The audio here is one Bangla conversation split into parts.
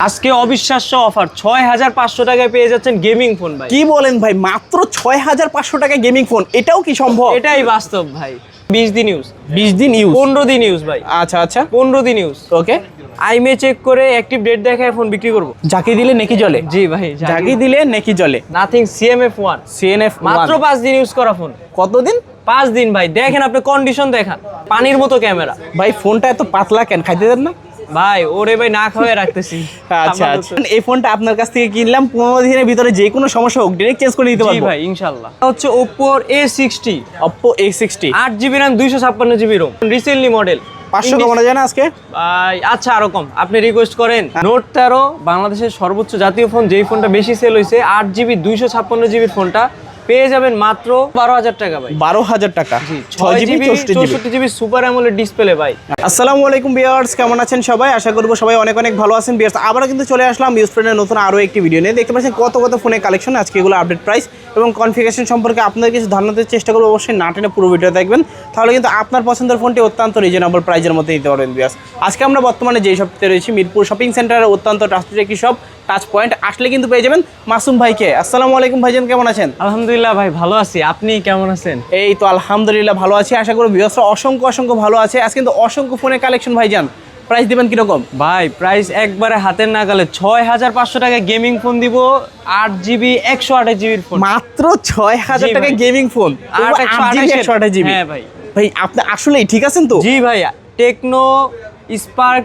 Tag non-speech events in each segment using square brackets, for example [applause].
আজকে অবিশ্বাস্য অফার ছয় হাজার পাঁচশো টাকায় পেয়ে যাচ্ছেন গেমিং ফোন ভাই। কি বলেন ভাই? মাত্র ছয় হাজার পাঁচশো টাকায় গেমিং ফোন এটাও কি সম্ভব? এটাই বাস্তব ভাই। বিশ দিন ইউজ বিশ দিন ইউজ পনেরো দিন ইউজ ভাই। আচ্ছা আচ্ছা। পনেরো দিন ইউজ ওকে আইমে চেক করে অ্যাক্টিভ ডেট দেখায় ফোন বিক্রি করব। জাকি দিলে নেকি জলে জি ভাই জাকি দিলে। নেকি জলে নাথিং সিএমএফ ওয়ান সিএনএফ মাত্র পাঁচ দিন ইউজ করা ফোন কতদিন? পাঁচ দিন ভাই। দেখেন আপনি কন্ডিশন দেখান। পানির মতো ক্যামেরা ভাই ফোনটা এত পাতলা কেন? খাইতে দেন না। ভাই ওরে ভাই না খাওয়াই রাখতেছি। আচ্ছা আচ্ছা। এই ফোনটা আপনার কাছ থেকে কিনলাম পনেরো দিনের ভিতরে যে কোনো সমস্যা হোক ডিরেক্ট চেঞ্জ করে দিতে জি পারব। ভাই ইনশাল্লাহ। হচ্ছে ওপ্পোর A sixty Oppo A sixty আট জিবি র্যাম দুইশো ছাপ্পান্ন জিবি রোম রিসেন্টলি মডেল পাঁচশো কমানো যায় না আজকে? আচ্ছা আরও কম। আপনি রিকোয়েস্ট করেন নোট তেরো বাংলাদেশের সর্বোচ্চ জাতীয় ফোন যেই ফোনটা বেশি সেল হয়েছে আট জিবি দুইশো ছাপ্পান্ন জিবির ফোনটা। পেয়ে যাবেন মাত্র বারো হাজার টাকা ভাই। বারো হাজার টাকা। ছয় জিবি চৌষট্টি জিবি। সুপার অ্যামোলেড ডিসপ্লে ভাই। আসসালামু আলাইকুম বিয়ার্স কেমন আছেন সবাই? আশা করব সবাই অনেক অনেক ভালো আছেন। বিয়ার্স আবারও কিন্তু চলে আসলাম ইউজ ফ্রেন্ডের নতুন আরও একটি ভিডিও নিয়ে। দেখতে পাচ্ছেন কত কত ফোনের কালেকশন আজকে এগুলো আপডেট প্রাইস এবং কনফিগারেশন সম্পর্কে আপনাদের কিছু ধারণা দেওয়ার চেষ্টা করব। অবশ্যই না টেনে পুরো ভিডিও দেখবেন। তাহলে কিন্তু আপনার পছন্দের ফোনটি অত্যন্ত রিজনেবল প্রাইজের মধ্যে দিতে পারবেন বিয়ার্স আজকে আমরা বর্তমানে যেই শপটিতে রয়েছি মিরপুর শপিং সেন্টারের অত্যন্ত ট্রাস্টেড একটি শপ টাচ পয়েন্ট আসলে কিন্তু পেয়ে যাবেন মাসুম ভাইকে। আসসালামু আলাইকুম ভাইজান কেমন আছেন? আলহামদুলিল্লাহ ভাই ভালো আছি। আপনি কেমন আছেন? এই তো আলহামদুলিল্লাহ ভালো আছি। আশা করি বিয়ার্সরা অসংখ্য অসংখ্য ভালো আছে। আজ কিন্তু অসংখ্য ফোনের কালেকশন ভাইজান। প্রাইস দিবেন কীরকম? ভাই প্রাইস একবারে হাতের নাগালে। ছয় হাজার পাঁচশো টাকা গেমিং ফোন দিব আট জিবি একশো আঠাশ জিবির ফোন মাত্র ছয় হাজার টাকা গেমিং ফোন একশো আঠাশ জিবি হ্যাঁ ভাই। ভাই আপনি আসলেই ঠিক আছেন তো? জি ভাই টেকনো স্পার্ক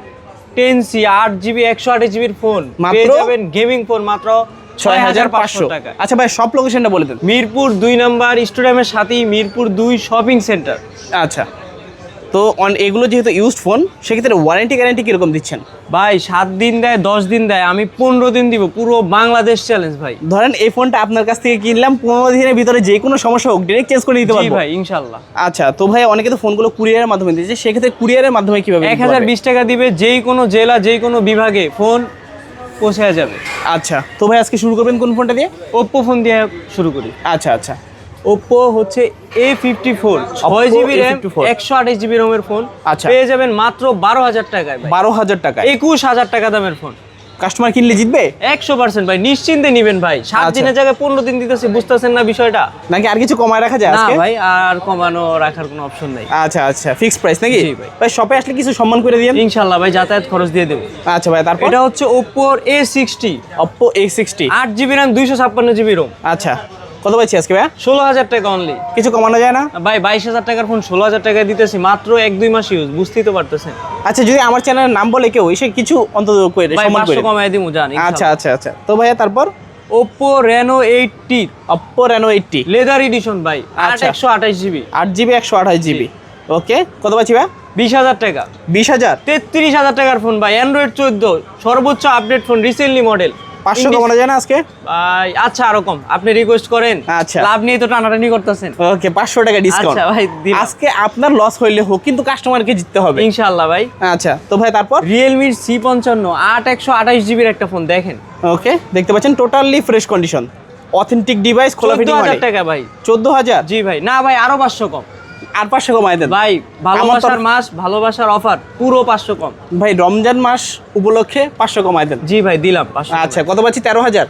টেন সি আট জিবি একশো আঠাশ জিবির ফোন মাত্র? পেয়ে যাবেন গেমিং ফোন মাত্র ছয় হাজার পাঁচশো টাকা। আচ্ছা ভাই সব লোকেশনটা বলে দেন। মিরপুর দুই নাম্বার স্টেডিয়ামের সাথেই মিরপুর দুই শপিং সেন্টার আচ্ছা। তো অন- এগুলো যেহেতু ইউজড ফোন সেক্ষেত্রে ওয়ারেন্টি গ্যারান্টি কীরকম দিচ্ছেন? ভাই সাত দিন দেয় দশ দিন দেয় আমি পনেরো দিন দিব পুরো বাংলাদেশ চ্যালেঞ্জ ভাই। ধরেন এই ফোনটা আপনার কাছ থেকে কিনলাম পনেরো দিনের ভিতরে যে কোনো সমস্যা হোক ডিরেক্ট চেঞ্জ করে দিতে পারব। ভাই ইনশাল্লাহ। আচ্ছা তো ভাই অনেকে তো ফোনগুলো কুরিয়ারের মাধ্যমে দিচ্ছে সেক্ষেত্রে কুরিয়ারের মাধ্যমে কীভাবে এক হাজার বিশ টাকা দিবে যেই কোনো জেলা যেই কোনো বিভাগে ফোন পৌঁছে যাবে। আচ্ছা। তো ভাই আজকে শুরু করবেন কোন ফোনটা দিয়ে? ওপ্পো ফোন দিয়ে শুরু করি। আচ্ছা আচ্ছা। ওপ্পো হচ্ছে এ ফিফটি ফোর ছয় জিবি র্যাম একশো আঠাশ জিবি রোমের ফোন আচ্ছা। পেয়ে যাবেন মাত্র বারো হাজার টাকায় বারো হাজার টাকা একুশ হাজার টাকা দামের ফোন কাস্টমার কিনলে জিতবে? একশো পার্সেন্ট ভাই নিশ্চিন্তে নিবেন ভাই। সাত আচ্ছা। দিনের জায়গায় পনেরো দিন দিতেছে বুঝতেছেন না বিষয়টা? নাকি আর কিছু কমায় রাখা যায় না আজকে? ভাই আর কমানো রাখার কোনো অপশন নেই। আচ্ছা আচ্ছা ফিক্স প্রাইস নাকি? জি ভাই। ভাই শপে আসলে কিছু সম্মান করে দিবেন ইনশাল্লাহ ভাই যাতায়াত খরচ দিয়ে দেবো। আচ্ছা ভাই তারপর? এটা হচ্ছে ওপ্পোর A sixty Oppo A sixty আট জিবি র্যাম দুইশো ছাপ্পান্ন জিবি রোম আচ্ছা। কত পাচ্ছি আজকে ভাইয়া? ষোলো হাজার টাকা অনলি কিছু কমানো যায় না? ভাই বাইশ হাজার টাকার ফোন ষোলো হাজার টাকায় দিতেছি মাত্র এক দুই মাস ইউজ বুঝতেই তো পারতেছেন। আচ্ছা যদি আমার চ্যানেলের নাম বলে কেউ এসে কিছু অন্তত করে ভাই কমাই দিমু জান আচ্ছা আচ্ছা আচ্ছা। তো ভাইয়া তারপর? Oppo Reno eighty Oppo Reno eighty leather edition ভাই আচ্ছা। একশো আঠাশ জিবি আট জিবি একশো আঠাশ জিবি ওকে কত পাচ্ছি ভাইয়া? বিশ হাজার টাকা। বিশ হাজার? তেত্রিশ হাজার টাকার ফোন ভাই অ্যান্ড্রয়েড চোদ্দ সর্বোচ্চ আপডেট ফোন রিসেন্টলি মডেল পাঁচশো কমানো যায় না আজকে? আচ্ছা আরও কম। আপনি রিকোয়েস্ট করেন। আচ্ছা। লাভ নিয়ে তো টানাটানি করতেছেন। ওকে পাঁচশো টাকা ডিসকাউন্ট আচ্ছা ভাই আজকে আপনার লস হইলে হোক কিন্তু কাস্টমারকে জিততে হবে। ইনশাল্লাহ ভাই। আচ্ছা তো ভাই তারপর? রিয়েলমির সি পঞ্চান্ন আট একশো আঠাশ জিবির একটা ফোন দেখেন। ওকে দেখতে পাচ্ছেন totally fresh condition authentic device খোলা ফিটিং মানে টাকা ভাই। চোদ্দ হাজার? জি ভাই। না ভাই আরও পাঁচশো কম। আর পাঁচশো কমাই দেন। ভাই ভালোবাসার মাস ভালোবাসার অফার পুরো পাঁচশো কম। ভাই রমজান মাস উপলক্ষে পাঁচশো কমাই দেন। জি ভাই দিলাম আচ্ছা কত পাচ্ছি? তেরো হাজার।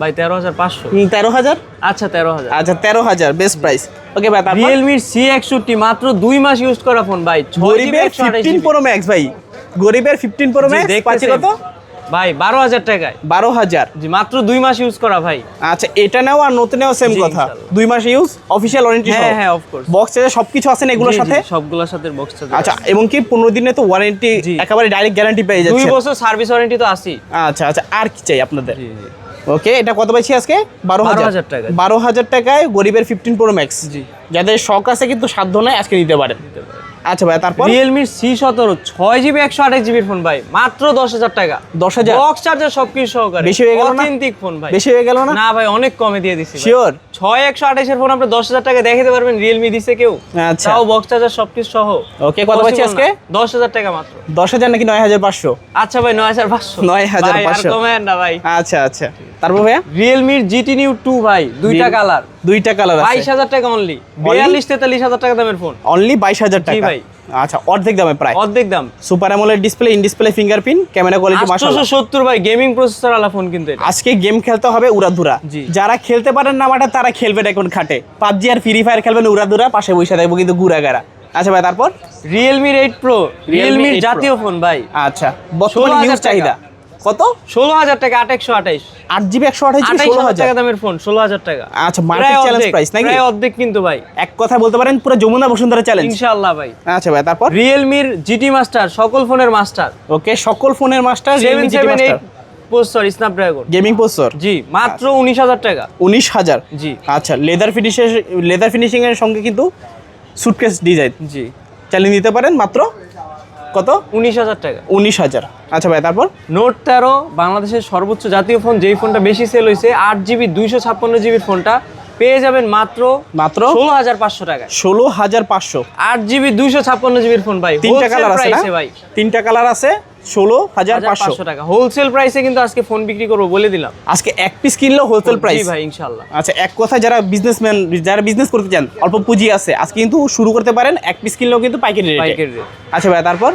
ভাই তেরো হাজার পাঁচশো। তেরো হাজার? আচ্ছা তেরো হাজার। আচ্ছা তেরো হাজার বেস্ট প্রাইস ওকে ভাই রিয়েলমির সি একষট্টি মাত্র দুই মাস ইউজ করা ফোন ভাই। গরিবের ফিফটিন প্রো ম্যাক্স ভাই। গরিবের ফিফটিন প্রো ম্যাক্স পাচ্ছি কত? ভাই বারো হাজার টাকায়। বারো হাজার। মাত্র দুই মাস ইউজ করা ভাই। আচ্ছা এটা নাও আর নতুন নেও সেম কথা। দুই মাস ইউজ অফিসিয়াল ওয়ারেন্টি হ্যাঁ হ্যাঁ অফকোর্স বক্স চার্জার সবকিছু আছে না এগুলোর সাথে? সবগুলোর সাথে বক্স আচ্ছা এবং কি পনেরো দিনে তো ওয়ারেন্টি একেবারে ডাইরেক্ট গ্যারান্টি পেয়ে দুই বছর সার্ভিস ওয়ারেন্টি তো আছি আচ্ছা আচ্ছা আর কি চাই আপনাদের? ওকে এটা কত পাইছি আজকে? বারো হাজার। 12,000 টাকা। বারো হাজার টাকায় গরিবের ফিফটিন প্রো ম্যাক্স জি। যাদের শখ আছে কিন্তু সাধ্য নাই আজকে নিতে পারেন। আচ্ছা ভাই তারপর? রিয়েলমির সি সতেরো ছয় জিবি একশো আঠাশ জিবির ফোন ভাই মাত্র দশ হাজার টাকা। দশ হাজার? বক্স চার্জার সবকিছু সহকারে। বেশি হয়ে গেল না? অথেন্টিক ফোন ভাই। বেশি হয়ে গেল না? না ভাই অনেক কমে দিয়ে দিছি শিওর ছয় একশো আঠাশের ফোন আপনি দশ হাজার টাকা দেখাতে পারবেন রিয়েলমি দিছে কেউ। আচ্ছা। তাও বক্স চার্জার সবকিছু সহ। ওকে কত পাচ্ছি আজকে? দশ হাজার টাকা মাত্র। দশ হাজার নাকি নয় হাজার পাঁচশো? আচ্ছা ভাই নয় হাজার পাঁচশো। 9,500 কমেন না ভাই। আচ্ছা আচ্ছা। তারপর ভাইয়া? রিয়েলমির জিটি নিউ টু ভাই দুইটা কালার দুইটা কালার আছে। বাইশ হাজার টাকা অনলি বিয়াল্লিশ তেতাল্লিশ হাজার টাকা দামের ফোন অনলি বাইশ হাজার টাকা। ভাই। আচ্ছা অর্ধেক দামে প্রায় অর্ধেক দাম। Super AMOLED display in display fingerprint camera quality মাশাআল্লাহ। ভাই গেমিং প্রসেসর আলা ফোন কিন্তু আজকে গেম খেলতে হবে উড়াধুরা। যারা খেলতে পারেন না মাঠে তারা খেলবেন এখন খাটে। পাবজি আর ফ্রি ফায়ার খেলবেন উড়াধুরা পাশে বসে থাকব কিন্তু গুড়াগাড়া আচ্ছা ভাই তারপর? রিয়েলমির এইট প্রো রিয়েলমির জাতীয় ফোন ভাই। আচ্ছা বর্তমানে নিউজ চাহিদা। কত? ষোলো হাজার টাকা আট একশো আঠাইশ। আট জিবি একশো আঠাইশ ষোলো হাজার হাজার টাকা দামের ফোন ষোলো হাজার টাকা। আচ্ছা, challenge অর্ধেক, price নাকি? প্রায় অর্ধেক কিন্তু ভাই। এক কথা বলতে পারেন পুরো যমুনা বসুন্ধরা চ্যালেঞ্জ ইনশাআল্লাহ ভাই। আচ্ছা ভাই তারপর? রিয়েলমির জিটি মাস্টার সকল ফোনের মাস্টার ওকে সকল ফোনের master Realme GT master processor Snapdragon gaming processor জি মাত্র উনিশ হাজার টাকা। উনিশ হাজার? জি। আচ্ছা লেদার ফিনিশের লেদার ফিনিশিং এর সঙ্গে কিন্তু সুটকেস ডিজাইন জি। চালিয়ে নিতে পারেন মাত্র কত? উনিশ হাজার টাকা। উনিশ হাজার। আচ্ছা ভাই তারপর? নোট তেরো বাংলাদেশের সর্বোচ্চ জাতীয় ফোন যেই ফোনটা বেশি সেল হয়েছে আট জিবি দুইশো ছাপ্পান্ন জিবির ফোনটা পেয়ে যাবেন মাত্র মাত্র ষোলো হাজার পাঁচশো টাকা ষোলো হাজার পাঁচশো। আট জিবি দুইশো ছাপ্পান্ন জিবির ফোন ভাই তিনটা কালার আছে ভাই। তিনটা কালার আছে ষোলো হাজার পাঁচশো। টাকা। হোলসেল প্রাইসে কিন্তু আজকে ফোন বিক্রি করব বলে দিলাম। আজকে এক পিস কিনলেও হোলসেল প্রাইস ভাই ইনশাল্লাহ আচ্ছা এক কথা যারা বিজনেসম্যান যারা বিজনেস করতে চান অল্প পুঁজি আছে আজকে কিন্তু শুরু করতে পারেন এক পিস কিনলেও কিন্তু পাইকারি পাইকারি আচ্ছা ভাই তারপর?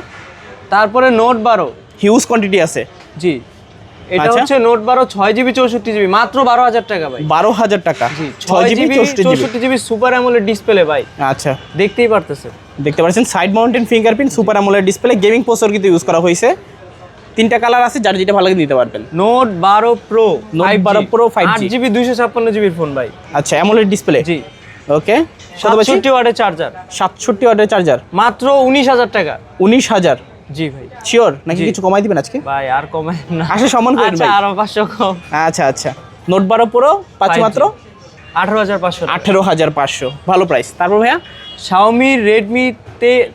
তারপরে নোট বারো। হিউজ কোয়ান্টিটি আছে। জি। এটা আচ্ছা। হচ্ছে নোট বারো ছয় জিবি চৌষট্টি জিবি মাত্র বারো হাজার টাকা ভাই। বারো হাজার টাকা। ছয় জিবি চৌষট্টি জিবি। সুপার অ্যামোলেড ডিসপ্লে ভাই। আচ্ছা। দেখতেই পারতেছে দেখতে পাচ্ছেন side mounted fingerprint super AMOLED display gaming processor কিন্তু ইউজ করা হয়েছে। তিনটা কালার আছে যার যেটা ভালো লাগে নিতে পারবেন। নোট বারো প্রো 12 Pro 5G আট জিবি দুইশো ছাপ্পান্ন জিবির ফোন ভাই। আচ্ছা অ্যামোলেড ডিসপ্লে জি। ওকে সাতষট্টি ওয়াটের চার্জার সাতষট্টি ওয়াটের চার্জার মাত্র উনিশ হাজার টাকা। উনিশ হাজার। জি ভাই। শিওর নাকি কিছু কমাই দিবেন আজকে? ভাই আর কমায় না। আসে সম্মান করেন আচ্ছা ভাই। আরও পাঁচশো কম। আচ্ছা আচ্ছা। নোট বারো পুরো 5G মাত্র? আঠারো হাজার পাঁচশো। আঠেরো হাজার পাঁচশো। ভালো প্রাইস তারপর ভাইয়া? শাওমি রেডমি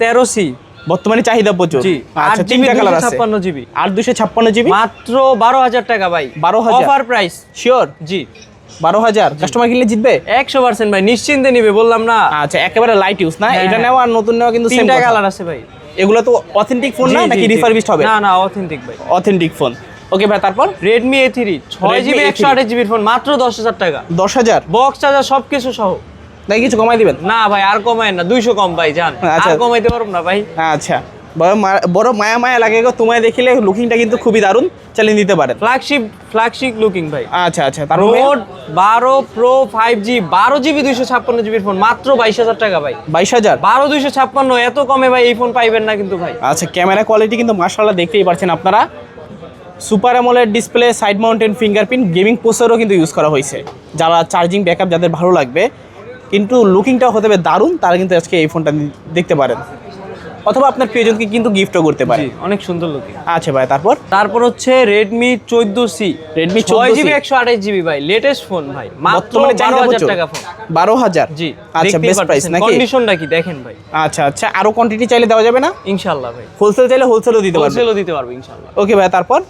তেরো সি। বর্তমানে চাহিদা প্রচুর। জি। আচ্ছা তিনটা কালার আছে। ছাপ্পান্ন জিবি। আর দুশো ছাপ্পান্ন জিবি? মাত্র বারো হাজার টাকা ভাই। 12,000 অফার প্রাইস শিওর জি। বারো হাজার। কাস্টমার কিনলে জিতবে? একশো পার্সেন্ট ভাই নিশ্চিন্তে নিবে বললাম না। আচ্ছা একেবারে লাইট ইউজ না? হ্যাঁ, এটা হ্যাঁ। নেওয়া আর নতুন নেওয়া কিন্তু সেম তিনটা কালার আছে ভাই। এগুলো তো অথেন্টিক ফোন না নাকি। রিফারবিশড হবে? না না অথেন্টিক ভাই। অথেন্টিক ফোন ওকে ভাই তারপর? রেডমি এ থ্রি ছয় Redmi জিবি A3 একশো আঠাশ জিবির ফোন মাত্র দশ হাজার টাকা। দশ হাজার? বক্স চার্জার সব কিছু সহ। তাই কিছু কমাই দিবেন? না ভাই আর কমায় না দুইশো কম ভাই জান। আচ্ছা। আর কমাইতে পারব না ভাই। আচ্ছা। বড় মায়া মায়া লাগে গো তোমায় দেখিলে লুকিংটা কিন্তু খুবই দারুণ চালিয়ে নিতে পারেন ফ্ল্যাগশিপ ফ্ল্যাগশিপ লুকিং ভাই। আচ্ছা আচ্ছা তারপর? নোট বারো প্রো ফাইভ জি বারো জিবি দুইশো ছাপ্পান্ন জিবির ফোন মাত্র বাইশ হাজার টাকা ভাই। বাইশ হাজার? বারো দুইশো ছাপ্পান্ন এত কমে ভাই এই ফোন পাইবেন না কিন্তু ভাই। আচ্ছা ক্যামেরা কোয়ালিটি কিন্তু মার্শাল্লাহ দেখতেই পাচ্ছেন আপনারা। Super AMOLED display side mounted fingerprint gaming পোসারও কিন্তু ইউজ করা হয়েছে। যারা চার্জিং ব্যাকআপ যাদের ভালো লাগবে কিন্তু লুকিংটাও হতে হবে দারুণ তারা কিন্তু আজকে এই ফোনটা দেখতে পারেন। অথবা আপনার প্রিয়জনকে কিন্তু গিফটও করতে পারে। অনেক সুন্দর লুকিং আচ্ছা ভাই তারপর? তারপর হচ্ছে রেডমি চোদ্দ সি Redmi ছয় 14C জিবি একশো আঠাশ জিবি ভাই লেটেস্ট ফোন ভাই। মাত্র বারো হাজার টাকা ফোন বারো হাজার? জি আচ্ছা বেস্ট প্রাইস নাকি? কন্ডিশনটা কি দেখেন ভাই। আচ্ছা আচ্ছা আরও কোয়ান্টিটি চাইলে দেওয়া যাবে না? ইনশাল্লাহ ভাই। হোলসেল চাইলে হোলসেলও দিতে পারবে। হোলসেলও দিতে পারব ইনশাল্লাহ ওকে ভাই তারপর?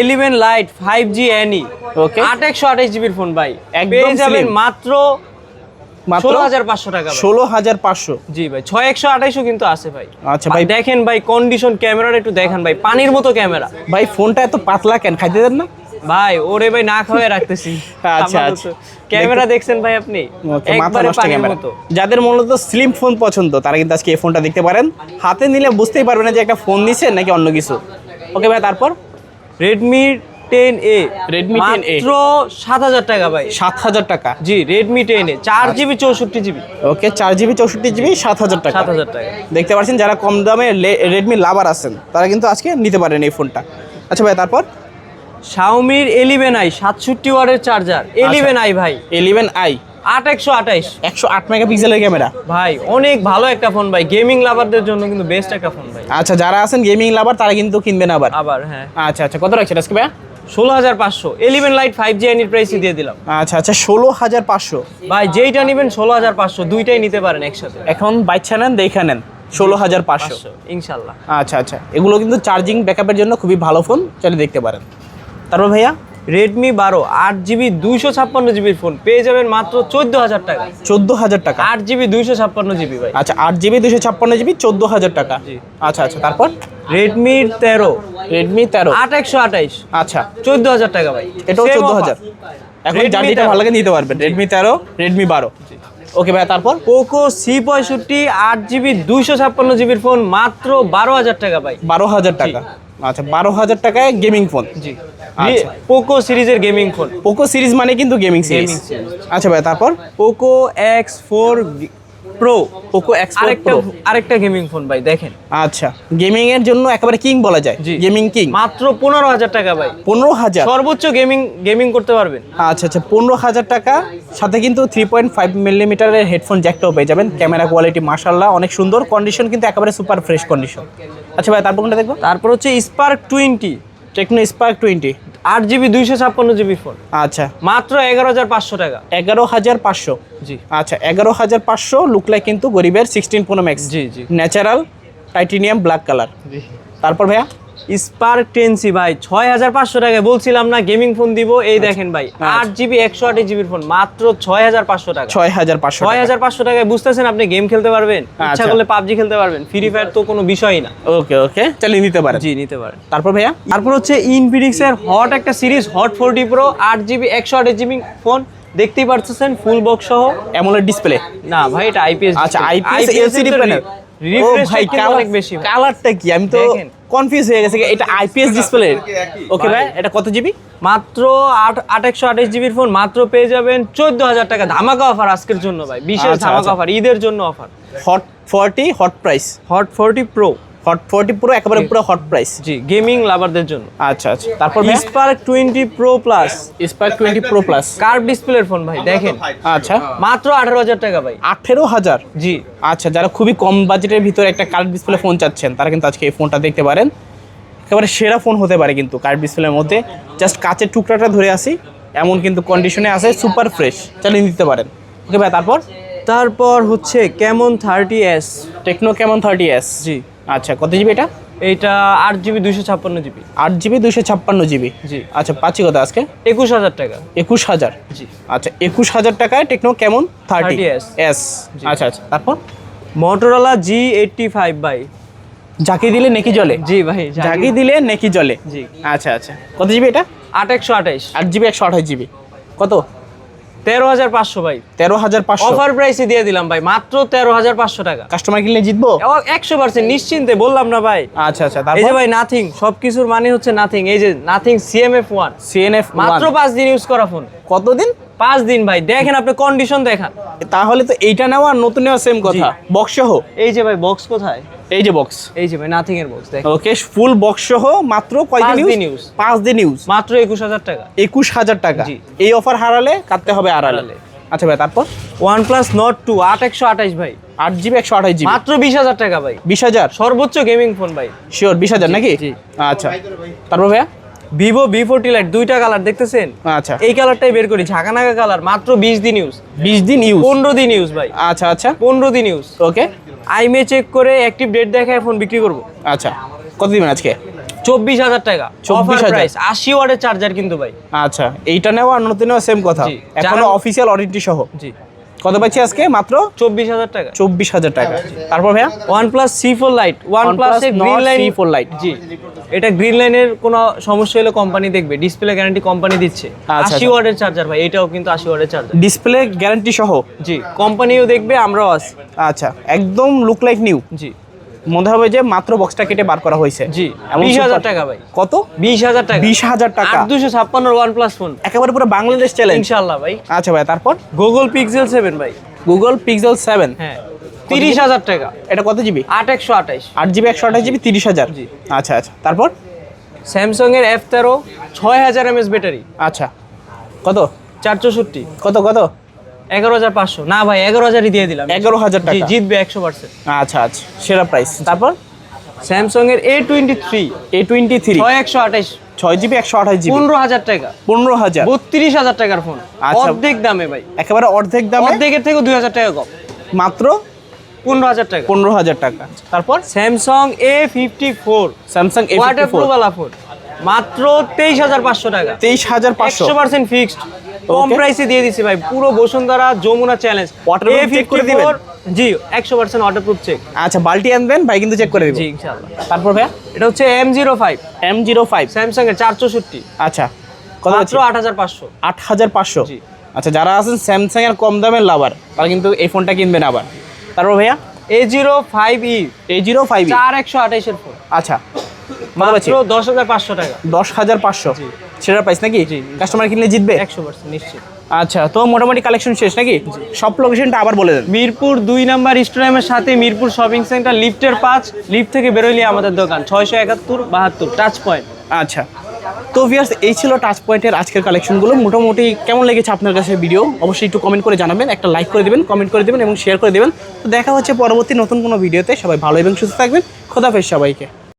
এলিভেন লাইট ফাইভ জি অ্যানি Okay. আট একশো আঠাশ জিবির ফোন ভাই। একদম পেয়ে যাবেন মাত্র মাত্র টাকা ভাই। ষোলো হাজার পাঁচশো। জি ভাই ছয় একশো আঠাইশও কিন্তু আছে ভাই। আচ্ছা ভাই। দেখেন ভাই কন্ডিশন ক্যামেরাটা একটু দেখেন ভাই পানির মতো ক্যামেরা ভাই ফোনটা এত পাতলা কেন? খাইতে দেন না? ভাই ওরে ভাই না রাখতেছি। [laughs] আচ্ছা, আচ্ছা। ক্যামেরা দেখছেন ভাই আপনি? একবারে পানির মতো। যাদের মূলত স্লিম ফোন পছন্দ তারা কিন্তু আজকে এই ফোনটা দেখতে পারেন। হাতে নিলে বুঝতেই পারবে না যে একটা ফোন নিছে নাকি অন্য কিছু। ওকে ভাই তারপর? রেডমি টেন এ। Redmi 10A মাত্র সাত হাজার টাকা ভাই। সাত হাজার টাকা? জি রেডমি টেন এ। চার জিবি চৌষট্টি জিবি। ওকে চার জিবি চৌষট্টি জিবি সাত হাজার টাকা। সাত হাজার টাকা। দেখতে পাচ্ছেন যারা কম দামে রেডমি লাভার আছেন তারা কিন্তু আজকে নিতে পারেন এই ফোনটা। আচ্ছা ভাই তারপর? শাওমির এলিভেন আই সাতষট্টি ওয়ার্ডের চার্জার আচ্ছা। এলিভেন আই ভাই। এলিভেন আই আট একশো আঠাইশ। একশো আট মেগাপিক্সেলের ক্যামেরা। ভাই অনেক ভালো একটা ফোন ভাই। গেমিং লাভারদের জন্য কিন্তু বেস্ট একটা ফোন ভাই। আচ্ছা যারা আছেন গেমিং লাভার তারা কিন্তু কিনবেন আবার। আবার হ্যাঁ। আচ্ছা আচ্ছা কত রাখছেন আজকে ভাইয়া? ষোলো হাজার পাঁচশো। এলিভেন লাইট ফাইভ জি আইনির প্রাইসই দিয়ে দিলাম। আচ্ছা আচ্ছা ষোলো হাজার পাঁচশো। ভাই যেইটা নেবেন ষোলো হাজার পাঁচশো দুইটাই নিতে পারেন একসাথে। এখন বাচ্চা নেন দেখে নেন ষোলো হাজার পাঁচশো। ইনশাল্লাহ। আচ্ছা আচ্ছা এগুলো কিন্তু চার্জিং ব্যাকআপের জন্য খুবই ভালো ফোন চলে দেখতে পারেন। তারপর ভাইয়া? রেডমি বারো আট জিবি দুইশো ছাপ্পান্ন জিবির ফোন পেয়ে যাবেন মাত্র চোদ্দ হাজার টাকা। চোদ্দ হাজার টাকা? আট জিবি দুইশো ছাপ্পান্ন জিবি ভাই। আচ্ছা আট জিবি দুশো ছাপ্পান্ন জিবি চোদ্দ হাজার টাকা। আচ্ছা আচ্ছা তারপর? রেডমি তেরো। রেডমি তেরো। আট একশো আঠাইশ। আচ্ছা। চোদ্দ হাজার টাকা ভাই। এটাও চোদ্দ হাজার। এখন যেটা ভালো লাগে নিতে পারবেন। রেডমি তেরো রেডমি বারো। ওকে ভাই তারপর? পোকো সি পঁয়ষট্টি আট জিবি দুইশো ছাপ্পান্ন জিবির ফোন মাত্র বারো হাজার টাকা ভাই। বারো হাজার টাকা। আচ্ছা বারো হাজার টাকায় গেমিং ফোন জি। আচ্ছা। পোকো সিরিজের গেমিং ফোন পোকো সিরিজ মানে কিন্তু গেমিং সিরিজ আচ্ছা ভাই তারপর? Poco X four pro Poco X আরেকটা আরেকটা গেমিং ফোন ভাই দেখেন। আচ্ছা গেমিং এর জন্য একেবারে কিং বলা যায়। গেমিং কিং মাত্র পনেরো হাজার টাকা ভাই। পনেরো হাজার? সর্বোচ্চ গেমিং গেমিং করতে পারবেন। আচ্ছা আচ্ছা পনেরো হাজার টাকা। সাথে কিন্তু থ্রি পয়েন্ট ফাইভ মিলিমিটারের হেডফোন জ্যাকটাও পেয়ে যাবেন। ক্যামেরা কোয়ালিটি মার্শাল্লাহ অনেক সুন্দর। কন্ডিশন কিন্তু একেবারে সুপার ফ্রেশ কন্ডিশন আচ্ছা ভাই তারপর কোনটা দেখব? তারপর হচ্ছে Spark twenty Tecno Spark twenty আট জিবি দুইশো ছাপ্পান্ন জিবি ফোন। আচ্ছা। মাত্র এগারো হাজার পাঁচশো টাকা। এগারো হাজার পাঁচশো। জি। আচ্ছা এগারো হাজার পাঁচশো লুকলাই কিন্তু গরিবের সিক্সটিন প্রো ম্যাক্স জি জি। ন্যাচারাল টাইটেনিয়াম ব্ল্যাক কালার তারপর ভাইয়া? স্পার্ক টেনসি ভাই ছয় হাজার পাঁচশো টাকায় বলছিলাম না গেমিং ফোন দিব। এই দেখেন ভাই আট জিবি একশো আট জিবির ফোন মাত্র ছয় হাজার পাঁচশো টাকা। ছয় হাজার পাঁচশো ছয় হাজার পাঁচশো টাকায় বুঝতেছেন আপনি গেম খেলতে পারবেন? ইচ্ছা আচ্ছা। করলে পাবজি খেলতে পারবেন। ফ্রি ফায়ার তো কোনো বিষয়ই না। ওকে ওকে চালিয়ে নিতে পারেন। জি নিতে পারেন। তারপর ভাইয়া? তারপর হচ্ছে ইনফিনিক্স এর হট একটা সিরিজ হট ফোরটি প্রো আট জিবি একশো আট জিবি ফোন দেখতেই পারতেছেন ফুল বক্স সহ। অ্যামোলেড ডিসপ্লে না ভাই এটা আইপিএস আচ্ছা আইপিএস এলসিডি প্যানেল ও ভাই বেশি। কালারটা কি? আমি তো দেখেন। কনফিউজ হয়ে গেছে এটা আইপিএস ডিসপ্লে ওকে ভাই এটা কত জিবি মাত্র আট আট একশো আঠাশ জিবির ফোন মাত্র পেয়ে যাবেন চোদ্দ হাজার টাকা ধামাকা অফার আজকের জন্য ভাই। বিশেষ আচ্ছা, ধামাকা আচ্ছা। অফার ঈদের জন্য offer hot forty hot price hot forty pro hot forty পুরো একেবারে পুরো হট প্রাইস জি গেমিং লাভারদের জন্য। আচ্ছা আচ্ছা। তারপর Spark twenty pro plus Spark twenty pro plus curve ডিসপ্লের ফোন ভাই দেখেন। আচ্ছা। মাত্র আঠারো হাজার টাকা ভাই। আঠেরো হাজার? জি। আচ্ছা যারা খুবই কম বাজেটের ভিতরে একটা কার্ড ডিসপ্লে ফোন চাচ্ছেন তারা কিন্তু আজকে এই ফোনটা দেখতে পারেন। একেবারে সেরা ফোন হতে পারে কিন্তু কার্ড ডিসপ্লের মধ্যে। জাস্ট কাচের টুকরাটা ধরে আসি এমন কিন্তু কন্ডিশনে আছে সুপার ফ্রেশ চালিয়ে নিতে পারেন। ওকে ভাই তারপর? তারপর হচ্ছে Camon thirty S Tecno Camon thirty S জি। আচ্ছা কত জিবি এটা? এইটা আট জিবি দুইশো ছাপ্পান্ন জিবি আট জিবি দুশো ছাপ্পান্ন জিবি জি। আচ্ছা পাচ্ছি কত আজকে? একুশ হাজার টাকা। একুশ হাজার? জি। আচ্ছা একুশ হাজার টাকায় techno Camon? Thirty S S আচ্ছা আচ্ছা তারপর? মোটরোলা জি এইটটি ফাইভ বাই ঝাঁকি দিলে নেকি জলে জি ভাই ঝাঁকি দিলে। নেকি জলে জি। আচ্ছা আচ্ছা। কত জিবি এটা? আট একশো আঠাইশ আট জিবি একশো আঠাশ জিবি কত? তেরো হাজার পাঁচশো ভাই। তেরো হাজার পাঁচশো। অফার প্রাইসে দিয়ে দিলাম ভাই মাত্র তেরো হাজার পাঁচশো টাকা। কাস্টমার কিনলে জিতবো? একশো পার্সেন্ট নিশ্চিন্তে বললাম না ভাই। আচ্ছা আচ্ছা এই যে ভাই নাথিং সবকিছুর মানে হচ্ছে নাথিং এই যে নাথিং সিএমএফ ওয়ান সিএনএফ মাত্র পাঁচ দিন ইউজ করা ফোন কতদিন? পাঁচ দিন ভাই দেখেন আপনি কন্ডিশন দেখান। তাহলে তো এইটা নেওয়া আর নতুন নেওয়া সেম কথা। বক্স সহ? এই যে ভাই বক্স কোথায়? এই যে বক্স এই যে ভাই নাথিং এর বক্স দেখেন। ওকে ফুল বক্স সহ মাত্র কয়দিন দিন ইউজ পাঁচ দিন ইউজ মাত্র একুশ হাজার টাকা। একুশ হাজার টাকা। এই অফার হারালে কাটতে হবে আড়ালে। আচ্ছা ভাই তারপর? ওয়ান প্লাস নট টু আট একশো আঠাইশ ভাই। আট জিবি একশো আঠাশ জিবি। মাত্র বিশ হাজার টাকা ভাই। বিশ হাজার? সর্বোচ্চ গেমিং ফোন ভাই। শিওর বিশ হাজার নাকি? জি। আচ্ছা। তারপর ভাইয়া? ভিভো বি ফোরটি লাইট দুইটা কালার দেখতেছেন? আচ্ছা। এই কালারটাই বের করি ঝাঁকানাকা কালার মাত্র বিশ দিন ইউজ বিশ দিন ইউজ পনেরো দিন ইউজ ভাই। আচ্ছা আচ্ছা। পনেরো দিন ইউজ ওকে আইমে চেক করে অ্যাক্টিভ ডেট দেখায় ফোন বিক্রি করব। আচ্ছা। কত দিবেন আজকে? চব্বিশ হাজার টাকা। চব্বিশ প্রাইস আশি ওয়ার্ডের চার্জার কিন্তু ভাই। আচ্ছা। এইটা নেওয়া আর নতুন নেওয়া সেম কথা। এখনও অফিসিয়াল অডিটি সহ। জি। কত পাচ্ছি আজকে? মাত্র? চব্বিশ হাজার টাকা। চব্বিশ হাজার টাকা। তারপর ভাইয়া? OnePlus C four lite OnePlus green line C four lite জি। এটা গ্রিন লাইনের কোনো সমস্যা হলে কোম্পানি দেখবে। ডিসপ্লে গ্যারান্টি কোম্পানি দিচ্ছে। আচ্ছা, আশি আচ্ছা। ওয়ার্ডের চার্জার ভাই এটাও কিন্তু আশি ওয়ার্ডের চার্জার ডিসপ্লে গ্যারান্টি সহ? জি কোম্পানিও দেখবে আমরাও আছি। আচ্ছা একদম লুক লাইক নিউ জি। মনে হবে যে মাত্র বক্সটা কেটে বার করা হয়েছে। জি বিশ হাজার টাকা ভাই। কত? বিশ হাজার টাকা। বিশ হাজার টাকা। দুশো ছাপ্পান্ন ওয়ান প্লাস ফোন। একেবারে পুরো বাংলাদেশ চ্যালেঞ্জ ইনশাল্লাহ ভাই। আচ্ছা ভাই তারপর? গুগল পিক্সেল সেভেন ভাই। গুগল পিক্সেল সেভেন হ্যাঁ। তিরিশ হাজার টাকা। এটা কত জিবি আট একশো আঠাইশ। আট জিবি একশো আঠাশ জিবি তিরিশ হাজার। জি। আচ্ছা আচ্ছা। তারপর? স্যামসাং এর এফ তেরো ছয় হাজার এমএস ব্যাটারি আচ্ছা। কত? চার চৌষট্টি। কত কত? এগারো হাজার পাঁচশো। না ভাই এগারো হাজারই দিয়ে দিলাম। এগারো হাজার টাকা। জিতবে একশো পার্সেন্ট আচ্ছা আচ্ছা সেরা প্রাইস তারপর? স্যামসাং এর A twenty three A twenty three ছয় একশো আঠাইশ ছয় জিবি একশো আঠাশ জিবি। পনেরো হাজার টাকা। পনেরো হাজার। বত্রিশ হাজার টাকার ফোন আচ্ছা। অর্ধেক দামে ভাই। একেবারে অর্ধেক দামে? অর্ধেকের থেকে দুই হাজার টাকা কম। মাত্র? পনেরো হাজার টাকা। পনেরো হাজার টাকা। তারপর? Samsung A fifty four Samsung A phone মাত্র তেইশ হাজার পাঁচশো টাকা। তেইশ হাজার পাঁচশো। পার্সেন্ট ফিক্সড কম. প্রাইসে দিয়ে দিছি ভাই। পুরো Bashundhara Jamuna challenge Waterproof check করে দিবেন? জি একশো পার্সেন্ট ওয়াটারপ্রুফ চেক আচ্ছা বালতি আনবেন ভাই কিন্তু চেক করে দেবো। জি ইনশাআল্লাহ। তারপর ভাইয়া? এটা হচ্ছে M zero five M zero five Samsung এর চার চৌষট্টি আচ্ছা কত মাত্র আট হাজার পাঁচশো। আট হাজার পাঁচশো। জি। আচ্ছা যারা আছেন স্যামসাং এর কম দামের লাভার তারা কিন্তু এই ফোনটা কিনবেন আবার। তারপর ভাইয়া? এ জিরো ফাইভ ই এই জিরো ফাইভ চার একশো আঠাইশের ফোন আচ্ছা মাত্র দশ হাজার পাঁচশো টাকা। দশ হাজার পাঁচশো? জি। সেটার প্রাইস নাকি? কাস্টমার কিনলে জিতবে? একশো পার্সেন্ট নিশ্চিত। আচ্ছা তো মোটামুটি কালেকশন শেষ নাকি? সব লোকেশনটা আবার বলে দেন। মিরপুর দুই নাম্বার স্টেডিয়ামের সাথে মিরপুর শপিং সেন্টার লিফটের পাঁচ লিফট থেকে বেরোলে আমাদের দোকান ছয়শো একাত্তর বাহাত্তর টাচ পয়েন্ট আচ্ছা তো ভিয়ার্স এই ছিল টাচ পয়েন্টের আজকের কালেকশনগুলো মোটামুটি কেমন লেগেছে আপনার কাছে ভিডিও অবশ্যই একটু কমেন্ট করে জানাবেন একটা লাইক করে দেবেন কমেন্ট করে দেবেন এবং শেয়ার করে দেবেন। তো দেখা হচ্ছে পরবর্তী নতুন কোনো ভিডিওতে সবাই ভালো এবং সুস্থ থাকবেন। খোদাফেজ সবাইকে।